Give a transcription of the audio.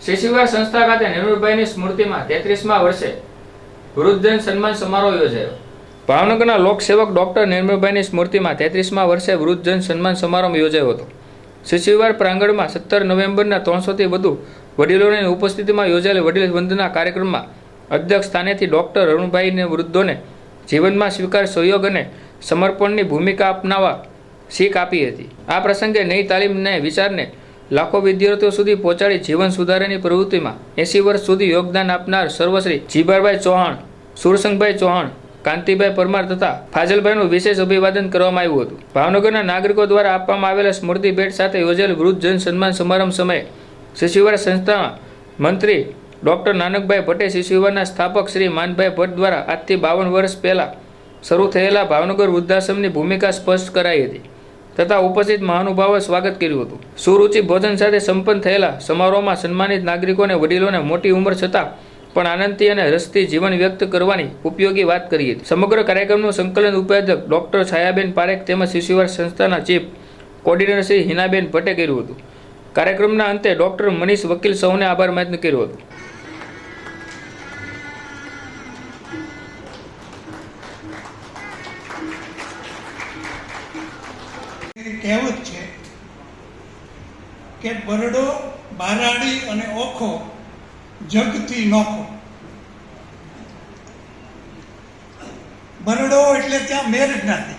શિશુવાર સંસ્થા ખાતે નિર્મળભાઈની સ્મૃતિમાં તેત્રીસમા વર્ષે વૃદ્ધજન સન્માન સમારોહ યોજાયો. ભાવનગરના લોકસેવક ડોક્ટર નિર્મળભાઈની સ્મૃતિમાં તેત્રીસમાં વર્ષે વૃદ્ધજન સન્માન સમારંભ યોજાયો હતો. શિશુવાર પ્રાંગણમાં સત્તર નવેમ્બરના ત્રણસોથી વધુ વડીલોની ઉપસ્થિતિમાં યોજાયેલ વડીલ વંદના કાર્યક્રમમાં અધ્યક્ષ સ્થાનેથી ડોક્ટર અરુણભાઈને વૃદ્ધોને જીવનમાં સ્વીકાર, સહયોગ અને સમર્પણની ભૂમિકા અપનાવવા શીખ આપી હતી. આ પ્રસંગે નઈ તાલીમને વિચારને લાખો વિદ્યાર્થીઓ સુધી પહોંચાડી જીવન સુધારાની પ્રવૃત્તિમાં એંસી વર્ષ સુધી યોગદાન આપનાર સર્વશ્રી જીબારભાઈ ચૌહાણ, સુરસંગભાઈ ચૌહાણ, કાંતિભાઈ પરમાર તથા ફાજલભાઈનું વિશેષ અભિવાદન કરવામાં આવ્યું હતું. ભાવનગરના નાગરિકો દ્વારા આપવામાં આવેલા સ્મૃતિ ભેટ સાથે યોજેલ વૃદ્ધ જન સન્માન સમારંભ સમયે શિશુવાર સંસ્થાના મંત્રી ડૉક્ટર નાનકભાઈ ભટ્ટે શિશુવારના સ્થાપક શ્રી માનભાઈ ભટ્ટ દ્વારા આજથી બાવન વર્ષ પહેલાં શરૂ થયેલા ભાવનગર વૃદ્ધાશ્રમની ભૂમિકા સ્પષ્ટ કરાઈ હતી. તથા ઉપસ્થિત મહાનુભાવોએ સ્વાગત કર્યું હતું. સુરુચિ ભોજન સાથે સંપન્ન થયેલા સમારોહમાં સન્માનિત નાગરિકોને વડીલોને મોટી ઉંમર છતાં પણ આનંદથી અને રસથી જીવન વ્યક્ત કરવાની ઉપયોગી વાત કરી હતી. સમગ્ર કાર્યક્રમનું સંકલન ઉપાધ્યક્ષ ડોક્ટર છાયાબેન પારેખ તેમજ શિશુવાર સંસ્થાના ચીફ કોર્ડિનેટર શ્રી હિનાબેન ભટ્ટે કર્યું હતું. કાર્યક્રમના અંતે ડોક્ટર મનીષ વકીલ સૌને આભાર માન્ય કર્યો હતો. એવી કહેવત છે કે બરડો, બારાડી અને ઓખો જગથી નોખો. બરડો એટલે ત્યાં મેર જ્ઞાતિ